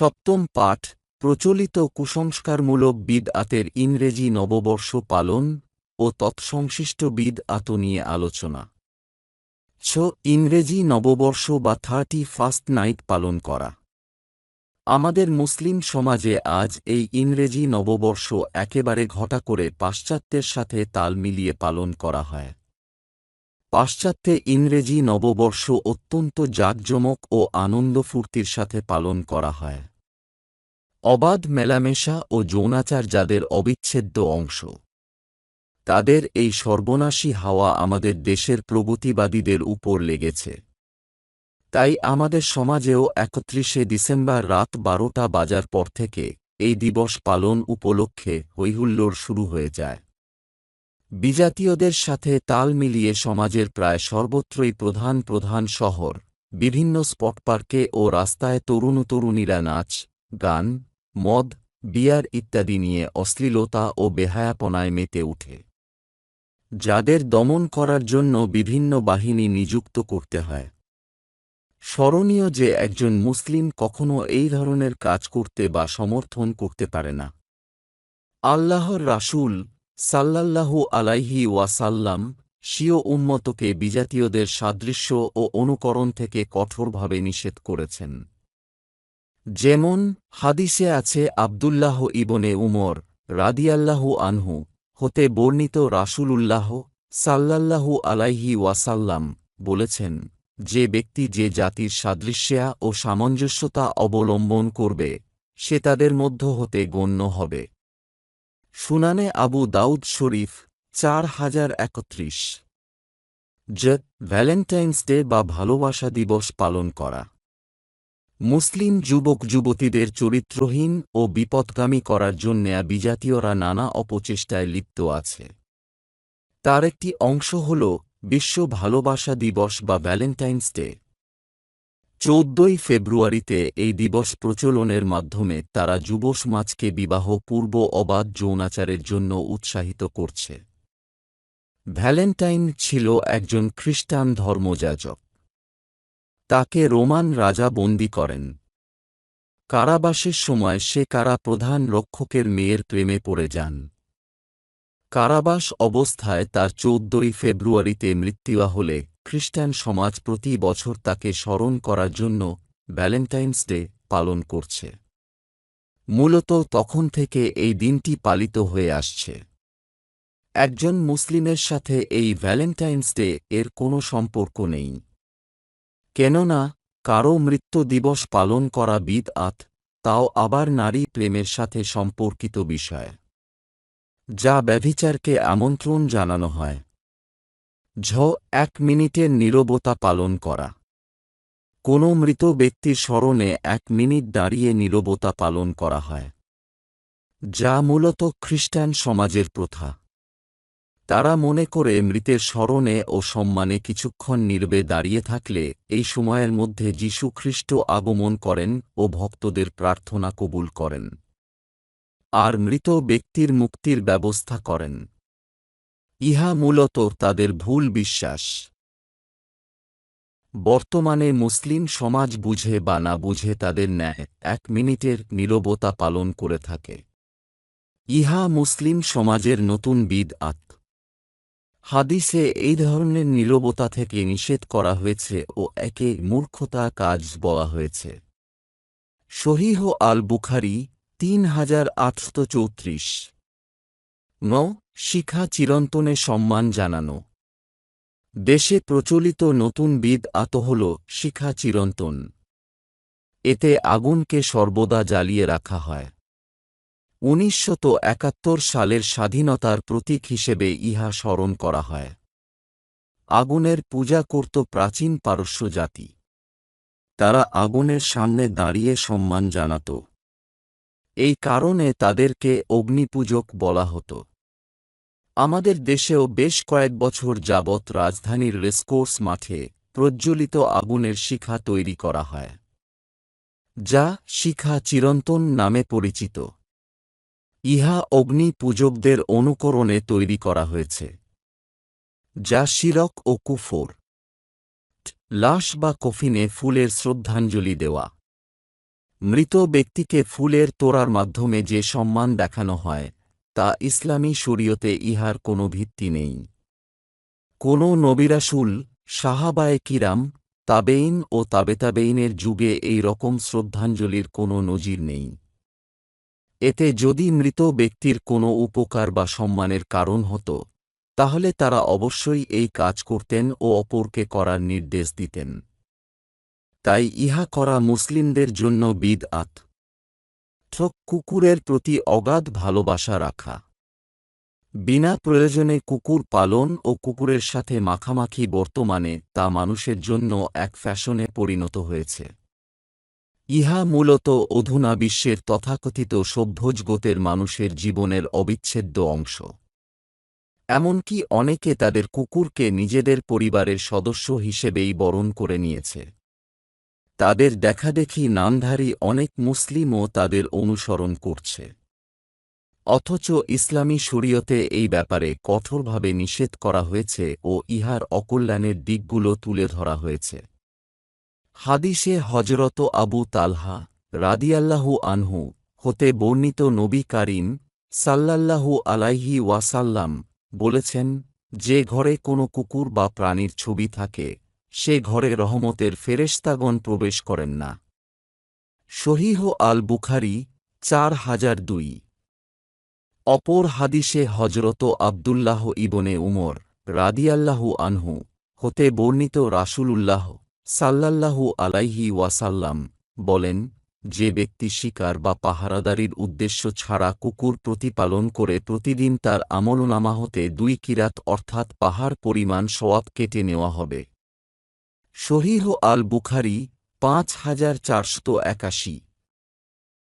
সপ্তম পাঠ, প্রচলিত কুসংস্কারমূলক বিদ আতের ইংরেজি নববর্ষ পালন ও তৎসংশ্লিষ্ট বিদ আত নিয়ে আলোচনা। ছ, ইংরেজি নববর্ষ বা থার্টি ফার্স্ট নাইট পালন করা। আমাদের মুসলিম সমাজে আজ এই ইংরেজি নববর্ষ একেবারে ঘটা করে পাশ্চাত্যের সাথে তাল মিলিয়ে পালন করা হয়। পাশ্চাত্যে ইংরেজি নববর্ষ অত্যন্ত জাঁকজমক ও আনন্দ ফুর্তির সাথে পালন করা হয়। অবাধ মেলামেশা ও যৌনাচার যাদের অবিচ্ছেদ্য অংশ। তাদের এই সর্বনাশী হাওয়া আমাদের দেশের প্রগতিবাদীদের উপর লেগেছে। তাই আমাদের সমাজেও একত্রিশে ডিসেম্বর রাত বারোটা বাজার পর থেকে এই দিবস পালন উপলক্ষে হৈহুল্লোড় শুরু হয়ে যায়। বিজাতীয়দের সাথে তাল মিলিয়ে সমাজের প্রায় সর্বত্রই প্রধান প্রধান শহর, বিভিন্ন স্পট পার্কে ও রাস্তায় তরুণ তরুণীরা নাচ, গান মদ, বিয়ার ইত্যাদি নিয়ে অশ্লীলতা ও বেহায়াপনায় মেতে উঠে যাদের দমন করার জন্য বিভিন্ন বাহিনী নিযুক্ত করতে হয়। স্মরণীয় যে একজন মুসলিম কখনও এই ধরনের কাজ করতে বা সমর্থন করতে পারে না। আল্লাহর রাসূল সাল্লাল্লাহু আলাইহি ওয়াসাল্লাম স্বীয় উম্মতকে বিজাতীয়দের সাদৃশ্য ও অনুকরণ থেকে কঠোরভাবে নিষেধ করেছেন। যেমন হাদিসে আছে আবদুল্লাহ ইবনে উমর রাদিয়াল্লাহু আনহু হতে বর্ণিত রাসূলুল্লাহ সাল্লাল্লাহু আলাইহি ওয়াসাল্লাম বলেছেন, যে ব্যক্তি যে জাতির সাদৃশ্যা ও সামঞ্জস্যতা অবলম্বন করবে, সে তাদের মধ্য হতে গণ্য হবে। সুনানে আবু দাউদ শরীফ, চার হাজার একত্রিশ। জ ভ্যালেন্টাইন্স ডে বা ভালোবাসা দিবস পালন করা। মুসলিম যুবক যুবতীদের চরিত্রহীন ও বিপদগামী করার জন্য বিজাতীয়রা নানা অপচেষ্টায় লিপ্ত আছে। তার একটি অংশ হল বিশ্ব ভালোবাসা দিবস বা ভ্যালেন্টাইন্স ডে। চৌদ্দই ফেব্রুয়ারিতে এই দিবস প্রচলনের মাধ্যমে তারা যুব সমাজকে বিবাহ, পূর্ব অবাধ যৌনাচারের জন্য উৎসাহিত করছে। ভ্যালেন্টাইন ছিল একজন খ্রিস্টান ধর্মযাজক। তাকে রোমান রাজা বন্দী করেন। কারাবাসের সময় সে কারা প্রধান রক্ষকের মেয়ের প্রেমে পড়ে যান। কারাবাস অবস্থায় তার চৌদ্দই ফেব্রুয়ারিতে মৃত্যু হলে খ্রিস্টান সমাজ প্রতি বছর তাকে স্মরণ করার জন্য ভ্যালেন্টাইন্স ডে পালন করছে। মূলত তখন থেকে এই দিনটি পালিত হয়ে আসছে। একজন মুসলিমের সাথে এই ভ্যালেন্টাইন্স ডে এর কোনো সম্পর্ক নেই। কেননা, কারও মৃত্যু দিবস পালন করা বিদ আত তাও আবার নারী প্রেমের সাথে সম্পর্কিত বিষয়। যা ব্যভিচারকে আমন্ত্রণ জানানো হয়। ঝ, এক মিনিটের নীরবতা পালন করা। কোনো মৃত ব্যক্তির স্মরণে এক মিনিট দাঁড়িয়ে নীরবতা পালন করা হয়। যা মূলত খ্রিস্টান সমাজের প্রথা। তারা মনে করে মৃতের স্মরণে ও সম্মানে কিছুক্ষণ নীরবে দাঁড়িয়ে থাকলে এই সময়ের মধ্যে যীশু খ্রিস্ট আগমন করেন ও ভক্তদের প্রার্থনা কবুল করেন। আর মৃত ব্যক্তির মুক্তির ব্যবস্থা করেন। ইহা মূলত তাদের ভুল বিশ্বাস। বর্তমানে মুসলিম সমাজ বুঝে বা না বুঝে তাদের ন্যায় এক মিনিটের নীরবতা পালন করে থাকে। ইহা মুসলিম সমাজের নতুন বিদ আত হাদিসে এই ধরনের নীরবতা থেকে নিষেধ করা হয়েছে ও একে মূর্খতা কাজ বলা হয়েছে। শহীহ আল বুখারি তিন হাজার আটশো চৌত্রিশ। ন, শিখা চিরন্তনে সম্মান জানানো। দেশে প্রচলিত নতুন বিদ আত হল শিখা চিরন্তন। এতে আগুনকে সর্বদা জ্বালিয়ে রাখা হয়। উনিশশত সালের স্বাধীনতার প্রতীক হিসেবে ইহা স্মরণ করা হয়। আগুনের পূজা করত প্রাচীন পারস্য জাতি। তারা আগুনের সামনে দাঁড়িয়ে সম্মান জানাত। এই কারণে তাদেরকে অগ্নিপূজক বলা হতো। আমাদের দেশেও বেশ কয়েক বছর যাবৎ রাজধানীর রেসকোর্স মাঠে প্রজ্বলিত আগুনের শিখা তৈরি করা হয়, যা শিখা চিরন্তন নামে পরিচিত। ইহা অগ্নি পূজকদের অনুকরণে তৈরি করা হয়েছে। যা শিরক ও কুফর, লাশ বা কফিনে ফুলের শ্রদ্ধাঞ্জলি দেওয়া। মৃত ব্যক্তিকে ফুলের তোড়ার মাধ্যমে যে সম্মান দেখানো হয়, তা ইসলামী শরীয়তে ইহার কোনো ভিত্তি নেই। কোনো নবিরাসুল, সাহাবায়ে কিরাম তাবেইন ও তাবেতাবেইনের যুগে এই রকম শ্রদ্ধাঞ্জলির কোনো নজির নেই। এতে যদি মৃত ব্যক্তির কোনো উপকার বা সম্মানের কারণ হতো, তাহলে তারা অবশ্যই এই কাজ করতেন ও অপরকে করার নির্দেশ দিতেন। তাই ইহা করা মুসলিমদের জন্য বিদ আত ঠক কুকুরের প্রতি অগাধ ভালোবাসা রাখা। বিনা প্রয়োজনে কুকুর পালন ও কুকুরের সাথে মাখামাখি বর্তমানে তা মানুষের জন্য এক ফ্যাশনে পরিণত হয়েছে। ইহা মূলত অধুনা বিশ্বের তথাকথিত সভ্যজগতের মানুষের জীবনের অবিচ্ছেদ্য অংশ। এমনকি অনেকে তাদের কুকুরকে নিজেদের পরিবারের সদস্য হিসেবেই বরণ করে নিয়েছে। তাদের দেখাদেখি নামধারী অনেক মুসলিমও তাদের অনুসরণ করছে। অথচ ইসলামী শরীয়তে এই ব্যাপারে কঠোরভাবে নিষেধ করা হয়েছে ও ইহার অকল্যাণের দিকগুলো তুলে ধরা হয়েছে। হাদিসে হজরত আবু তালহা রাদিয়াল্লাহু আনহু হতে বর্ণিত নবী কারিম সাল্লাল্লাহু আলাইহি ওয়াসাল্লাম বলেছেন, যে ঘরে কোনো কুকুর বা প্রাণীর ছবি থাকে, সে ঘরে রহমতের ফেরেশতাগণ প্রবেশ করেন না। শহীহ আল বুখারি চার হাজার দুই। অপর হাদিসে হজরত আবদুল্লাহ ইবনে উমর রাদিয়াল্লাহু আনহু হতে বর্ণিত রাসূলুল্লাহ সাল্লাল্লাহু আলাইহি ওয়াসাল্লাম বলেন, যে ব্যক্তি শিকার বা পাহারাদারির উদ্দেশ্য ছাড়া কুকুর প্রতিপালন করে প্রতিদিন তার আমলনামা হতে দুই কিরাত অর্থাৎ পাহাড় পরিমাণ সওয়াব কেটে নেওয়া হবে। শহীহ আল বুখারি পাঁচ হাজার চারশত একাশি।